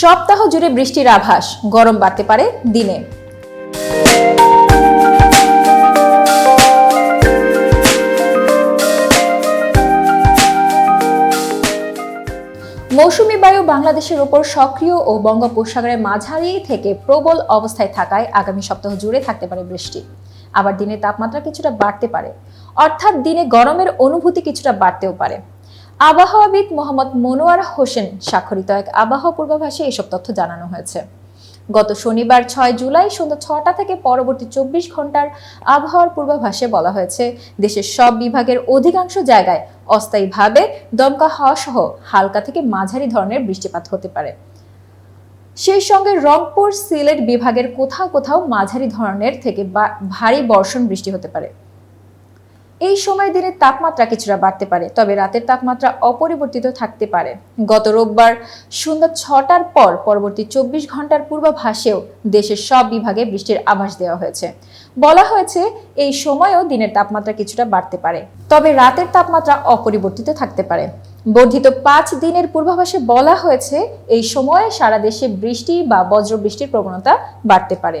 সপ্তাহ জুড়ে বৃষ্টির আভাস, গরম বাড়তে পারে দিনে। মৌসুমী বায়ু বাংলাদেশের ওপর সক্রিয় ও বঙ্গোপসাগরের মাঝারি থেকে প্রবল অবস্থায় থাকায় আগামী সপ্তাহ জুড়ে থাকতে পারে বৃষ্টি। আবার দিনের তাপমাত্রা কিছুটা বাড়তে পারে। অর্থাৎ দিনে গরমের অনুভূতি কিছুটা বাড়তেও পারে। আবহাওয়াবিদ মোহাম্মদ মনোয়ার হোসেন স্বাক্ষরিত এক আবহাওয়া পূর্বাভাসে এসব তথ্য জানানো হয়েছে। গত শনিবার ছয় জুলাই সন্ধ্যা ছটা থেকে পরবর্তী চব্বিশ ঘণ্টার আবহাওয়ার পূর্বাভাসে বলা হয়েছে, দেশের সব বিভাগের অধিকাংশ জায়গায় অস্থায়ীভাবে দমকা হাওয়া সহ হালকা থেকে মাঝারি ধরনের বৃষ্টিপাত হতে পারে। সেই সঙ্গে রংপুর সিলেট বিভাগের কোথাও কোথাও মাঝারি ধরনের থেকে ভারী বর্ষণ বৃষ্টি হতে পারে। এই সময় দিনের তাপমাত্রা কিছুটা বাড়তে পারে, তবে রাতের তাপমাত্রা অপরিবর্তিত থাকতে পারে। গত রোববার সন্ধ্যা ছটার পর পরবর্তী চব্বিশ ঘণ্টার পূর্বাভাসেও দেশের সব বিভাগে বৃষ্টির আভাস দেওয়া হয়েছে। বলা হয়েছে, এই সময়ও দিনের তাপমাত্রা কিছুটা বাড়তে পারে, তবে রাতের তাপমাত্রা অপরিবর্তিত থাকতে পারে। বর্ধিত পাঁচ দিনের পূর্বাভাসে বলা হয়েছে, এই সময়ে সারা দেশে বৃষ্টি বা বজ্রবৃষ্টির প্রবণতা বাড়তে পারে।